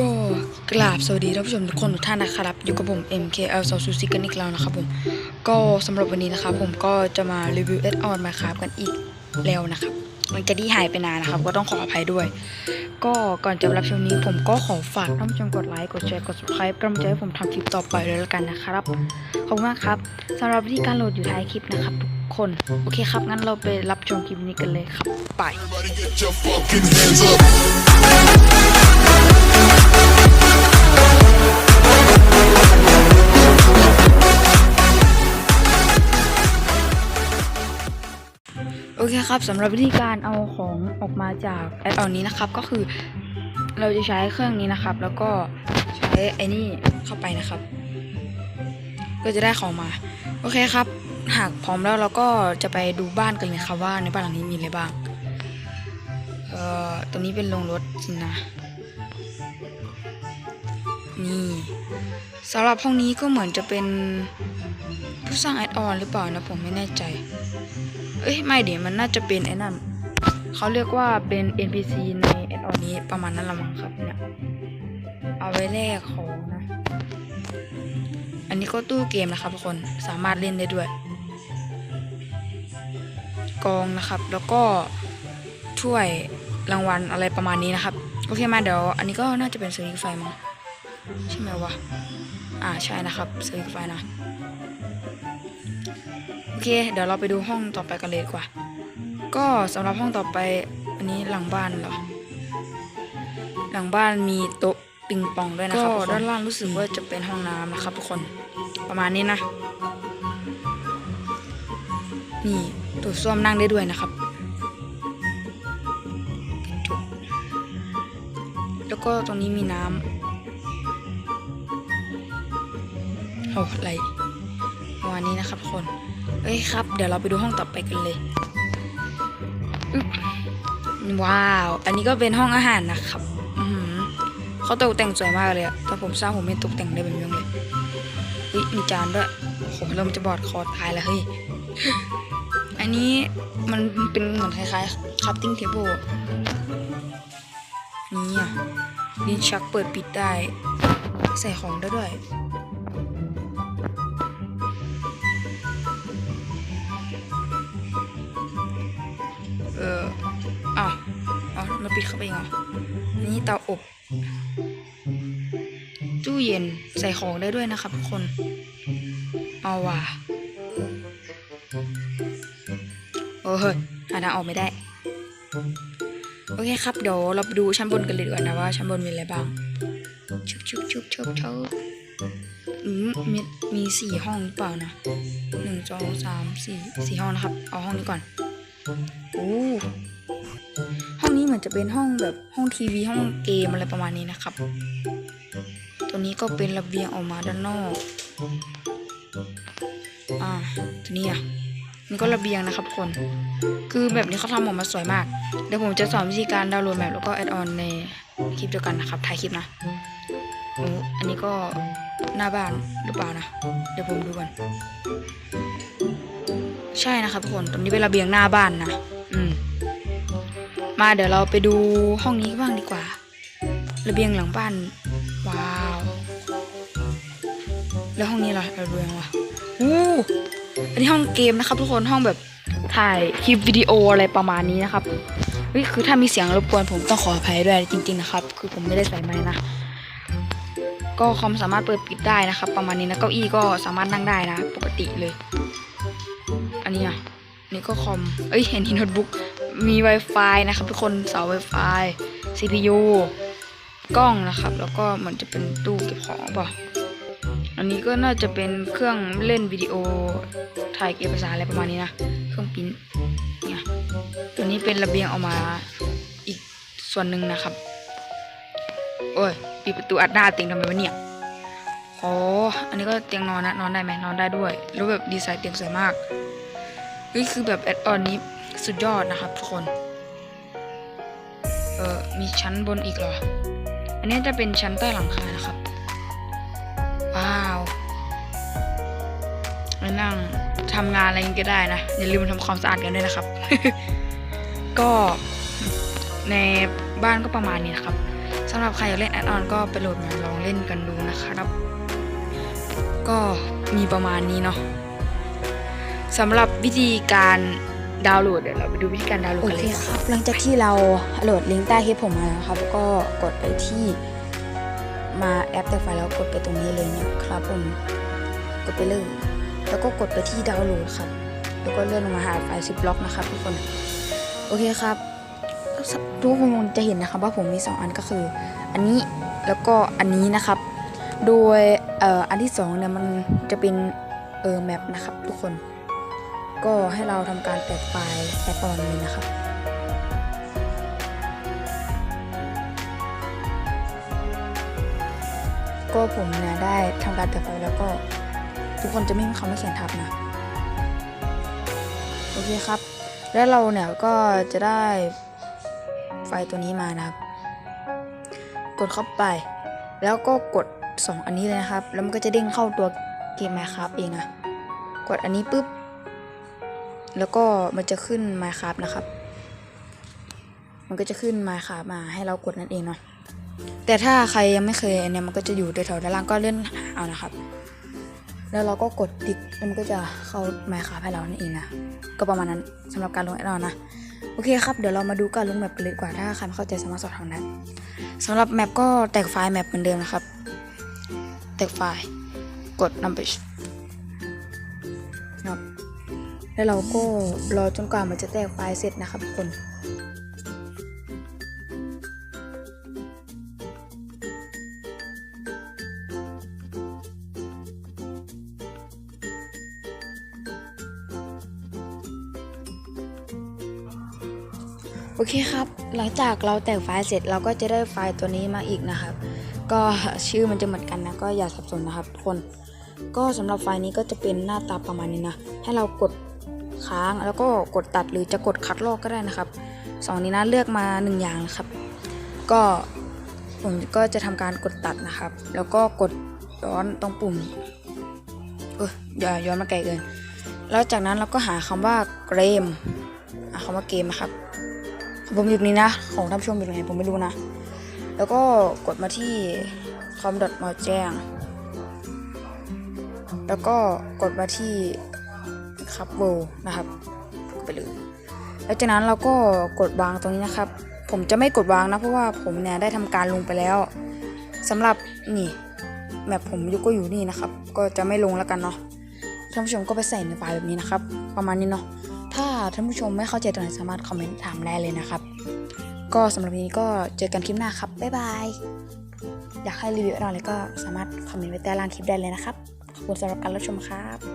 ก็กราบสวัสดีท่านผู้ชมทุกคนทุกท่านนะครับอยู่กับผม MKL ซอซูซิกันอีกแล้วนะครับผมก็สำหรับวันนี้นะครับผมก็จะมารีวิวเอ d ออนมาครับกันอีกแล้วนะครับหลังจากที่หายไปนานนะครับ ก็ต้องขออภัยด้วย ก็ก่อนจะรับชมนี้ผมก็ขอฝากท่านผู้ชมกดไลค์กดแชร์กด subscribe กำลังใจให้ผมทำคลิปต่อไปเลยแล้วกันนะครับขอบคุณมากครับสำหรับวิธีการโหลดอยู่ท้ายคลิปนะครับทุกคนโอเคครับงั้นเราไปรับชมคลิปนี้กันเลยครับไป อเคครับสำหรับวิธีการเอาของออกมาจากแอดออนนี้นะครับ ก็คือเราจะใช้เครื่องนี้นะครับ แล้วก็ใช้ไอ้นี่เข้าไปนะครับ ก็จะได้ของมา โอเคครับ หากพร้อมแล้วเราก็จะไปดูบ้านกันเลยครับว่าในบ้านหลังนี้มีอะไรบ้าง เอ่อตรงนี้เป็นโรงรถสินะ นี่สำหรับห้องนี้ก็เหมือนจะเป็นผู้สร้างแอดออนหรือเปล่านะผมไม่แน่ใจ เอ้ยไม่เดี๋ยวมันน่าจะเป็นไอ้นั่นเขาเรียกว่าเป็น NPC ในแอดออนนี้ประมาณนั้นละมั้งครับเนี่ยเอาไว้แลกของนะ อันนี้ก็ตู้เกมนะครับทุกคนสามารถเล่นได้ด้วย กองนะครับแล้วก็ถ้วยรางวัลอะไรประมาณนี้นะครับ โอเคมาเดี๋ยว อันนี้ก็น่าจะเป็นสวิงไฟมั้ง ใช่ไหมวะ อ่าใช่นะครับสวิตช์ไฟนะ โอเค เดี๋ยวเราไปดูห้องต่อไปกันเลยดีกว่า ก็สำหรับห้องต่อไปอันนี้หลังบ้านเหรอ หลังบ้านมีโต๊ะปิงปองด้วยนะครับก็ด้านล่างรู้สึกว่าจะเป็นห้องน้ำนะครับทุกคนประมาณนี้นะ นี่ตัวส้วมนั่งได้ด้วยนะครับจุ๊บแล้วก็ตรงนี้มีน้ำ โอ้อะไรประมาณนี้นะครับทุกคน เอ้ยครับ เดี๋ยวเราไปดูห้องต่อไปกันเลยว้าว อันนี้ก็เป็นห้องอาหารนะครับเขาตกแต่งสวยมากเลยอะถ้าผมสร้างผมไม่ตกแต่งได้แบบนี้เลยเฮ้ยมีจานด้วยโหเริ่มจะบอดคอตายแล้วเฮ้ย อันนี้มันเป็นเหมือนคล้ายๆคัพติ้งเทเบิลนี่อะลิ้นชักเปิดปิดได้ ใส่ของได้ด้วย อ้าวอ๋อมันปิดเข้าไปเองเหรอนี่เตาอบ ตู้เย็นใส่ของได้ด้วยนะครับทุกคน เอาว่ะโอ้เฮ้ยหาทางออกไม่ได้ โอเคครับ เดี๋ยวเราไปดูชั้นบนกันเลยดีกว่านะว่าชั้นบนมีอะไรบ้าง ชุบชุบชุบชุบชุบอืมมีมีสี่ห้องหรือเปล่านะหนึ่งสองสามสี่สี่ห้องนะครับ เอาห้องนี้ก่อน โอ้ ห้องนี้เหมือนจะเป็นห้องแบบห้องทีวีห้องเกมอะไรประมาณนี้นะครับ ตัวนี้ก็เป็นระเบียงออกมาด้านนอก อ่า ตัวนี้อะมันก็ระเบียงนะครับทุกคน คือแบบนี้เขาทำออกมาสวยมาก เดี๋ยวผมจะสอนวิธีการดาวน์โหลดแมปแล้วก็แอดออนในคลิปเดียวกันนะครับ ถ่ายคลิปนะโอ้อันนี้ก็หน้าบ้านหรือเปล่านะ เดี๋ยวผมดูก่อน ใช่นะครับทุกคน ตรงนี้เป็นระเบียงหน้าบ้านนะ อืม มาเดี๋ยวเราไปดูห้องนี้บ้างดีกว่า ระเบียงหลังบ้าน ว้าว แล้วห้องนี้ล่ะระเบียงวะอู้อันนี้ห้องเกมนะครับ ทุกคนห้องแบบถ่ายคลิปวิดีโออะไรประมาณนี้นะครับเฮ้ยคือถ้ามีเสียงรบกวนผมต้องขออภัยด้วยจริง ๆ นะครับ คือผมไม่ได้ใส่ไม้นะก็คอมสามารถเปิดปิดได้นะครับ ประมาณนี้นะเก้าอี้ก็สามารถนั่งได้นะ ปกติเลย นี่ก็คอม เอ้ยเห็นที่โน้ตบุ๊ก มี Wi-Fi นะครับทุกคน เสา Wi-Fi CPU กล้องนะครับ แล้วก็เหมือนจะเป็นตู้เก็บของป่ะ อันนี้ก็น่าจะเป็นเครื่องเล่นวิดีโอ ถ่ายเอกสารอะไรประมาณนี้นะ เครื่องปิ้นเนี่ยตัวนี้เป็นระเบียงออกมาอีกส่วนหนึ่งนะครับ โอ้ยปิดประตูอัดหน้าเตียงทำไมวะเนี่ยโอ้อันนี้ก็เตียงนอนนะ นอนได้ไหมนอนได้ด้วยแล้แบบดีไซน์เตียงสวยมาก เฮ้ยคือแบบแอดออนนี้สุดยอดนะครับทุกคน เออมีชั้นบนอีกเหรอ อันนี้จะเป็นชั้นใต้หลังคานะครับ ว้าวมานั่งทำงานอะไรก็ได้นะ อย่าลืมทำความสะอาดกันด้วยนะครับ ก็ในบ้านก็ประมาณนี้นะครับสำหรับใครอยากเล่นแอดออนก็ไปโหลดมาลองเล่นกันดูนะครับ ก็มีประมาณนี้เนาะ สำหรับวิธีการดาวน์โหลดเดี๋ยวเราไปดูวิธีการดาวน์โหลดโอกันเคเลย ครับ หลังจากที่เราโหลดลิงก์ใต้คลิปผมมาแล้วครับก็กดไปที่มาแอปแต่ไฟล์แล้วกดไปตรงนี้เลยนะครับผม กดไปเลย แล้วก็กดไปที่ดาวน์โหลดครับ แล้วก็เลื่อนลงมาหาไฟล์ซิปล็อกนะครับทุกคน โอเคครับทุกคนจะเห็นนะครับว่าผมมี 2 อันก็คือ อันนี้แล้วก็อันนี้นะครับ โดยเอ่ออันที่สองเนี่ยมันจะเป็นเออแมปนะครับทุกคน ก็ให้เราทำการแตกไฟล์แอปออนเลยนะครับก็ผมเนี่ยได้ทำการแตกไฟล์แล้วก็ทุกคนจะไม่มีคำว่าเขียนทับนะ โอเคครับ แล้วเราเนี่ยก็จะได้ไฟล์ตัวนี้มานะครับ กดเข้าไป แล้วก็กด 2 อันนี้เลยนะครับ แล้วมันก็จะเด้งเข้าตัวเกม Minecraft เองนะ กดอันนี้ปุ๊บ แล้วก็มันจะขึ้น Minecraft นะครับ มันก็จะขึ้น Minecraft มาให้เรากดนั่นเองเนาะแต่ถ้าใครยังไม่เคยเนี้ยมันก็จะอยู่แถวด้านล่างก็เลื่อนเอานะครับ แล้วเราก็กดติดแล้วมันก็จะเข้า Minecraft ให้เรานั่นเองนะก็ประมาณนั้นสำหรับการลงแอดออนนะโอเคครับ เดี๋ยวเรามาดูการลงแมปกันเลยดีกว่า ถ้าใครไม่เข้าใจสามารถสอบถามได้สำหรับแมปก็แตกไฟล์แมปเหมือนเดิมนะครับ แตกไฟล์ กดนำไปครับ แล้วเราก็รอจนกว่ามันจะแตกไฟล์เสร็จนะครับทุกคนโอเคครับ หลังจากเราแต่งไฟล์เสร็จเราก็จะได้ไฟล์ตัวนี้มาอีกนะครับ ก็ชื่อมันจะเหมือนกันนะ ก็อย่าสับสนนะครับทุกคน ก็สำหรับไฟล์นี้ก็จะเป็นหน้าตาประมาณนี้นะ ให้เรากด ค้าง แล้วก็กดตัดหรือจะกดคัดลอกก็ได้นะครับสองนี้นะเลือกมาหนึ่งอย่างนะครับ ก็ผมก็จะทำการกดตัดนะครับ แล้วก็กดย้อนตรงปุ่มเอออย่าย้อนมาไกลเกินแล้วจากนั้นเราก็หาคำว่าเกมหาคำว่าเกมนะครับผมอยู่นี้นะ ของท่านผู้ชมอยู่ตรงไหนผมไม่รู้นะ แล้วก็กดมาที่ com dot มาแจ้งแล้วก็กดมาที่ คับโบนะครับไปเลยแล้วจากนั้นเราก็กดวางตรงนี้นะครับ ผมจะไม่กดวางนะเพราะว่าผมเนี่ยได้ทำการลงไปแล้วสำหรับนี่แมปผมยุก็อยู่นี่นะครับ ก็จะไม่ลงแล้วกันเนาะท่านผู้ชมก็ไปใส่ในไฟล์แบบนี้นะครับ ประมาณนี้เนาะถ้าท่านผู้ชมไม่เข้าใจตรงไหนสามารถคอมเมนต์ถามได้เลยนะครับ ก็สำหรับวันนี้ก็เจอกันคลิปหน้าครับ บ๊ายบาย อยากให้รีวิวอะไรก็สามารถคอมเมนต์ไว้ใต้ล่างคลิปได้เลยนะครับ ขอบคุณสำหรับการรับชมครับ